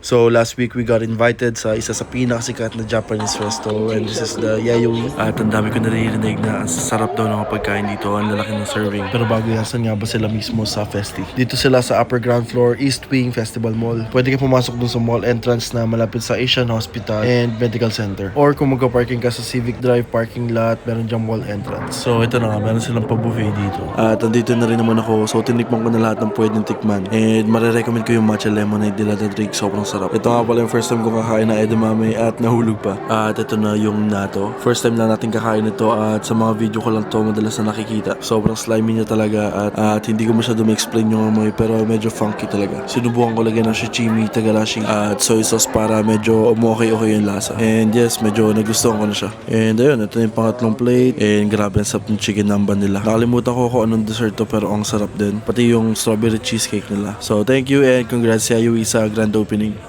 So last week we got invited sa isa sa pinakasikat na Japanese resto and this is the Yayoi. At ang dami ko naririnig na ang sasarap daw ng pagkain dito, ang lalaki ng serving. Pero bago yan, saan nga ba sila mismo sa Festi? Dito sila sa upper ground floor, East Wing Festival Mall. Pwede ka pumasok dun sa mall entrance na malapit sa Asian Hospital and Medical Center. Or kung magka-parking ka sa Civic Drive parking lot, meron diyang mall entrance. So ito na nga, meron silang pa-buffet dito. At andito na rin naman ako, so tinikman ko na lahat ng pwedeng tikman. And marirecommend ko yung matcha lemonade nila na drink, sobrang sarap. Ito nga pala yung first time ko kakain na edamame at nahulog pa. At ito na yung nato. First time lang natin kakain ito at sa mga video ko lang to madalas na nakikita. Sobrang slimy niya talaga at, at hindi ko masyado ma-explain yung amoy pero medyo funky talaga. Sinubukan ko lagyan ng shichimi, tagalashi at soy sauce para medyo okay-okay yung lasa. And yes, medyo nagustuhan ko na siya. And ayun, ito na yung pangatlong plate. And grabe ang sarap ng chicken namba nila. Nakalimutan ko kung anong dessert to pero ang sarap din. Pati yung strawberry cheesecake nila. So thank you and congrats sa Yui sa grand opening.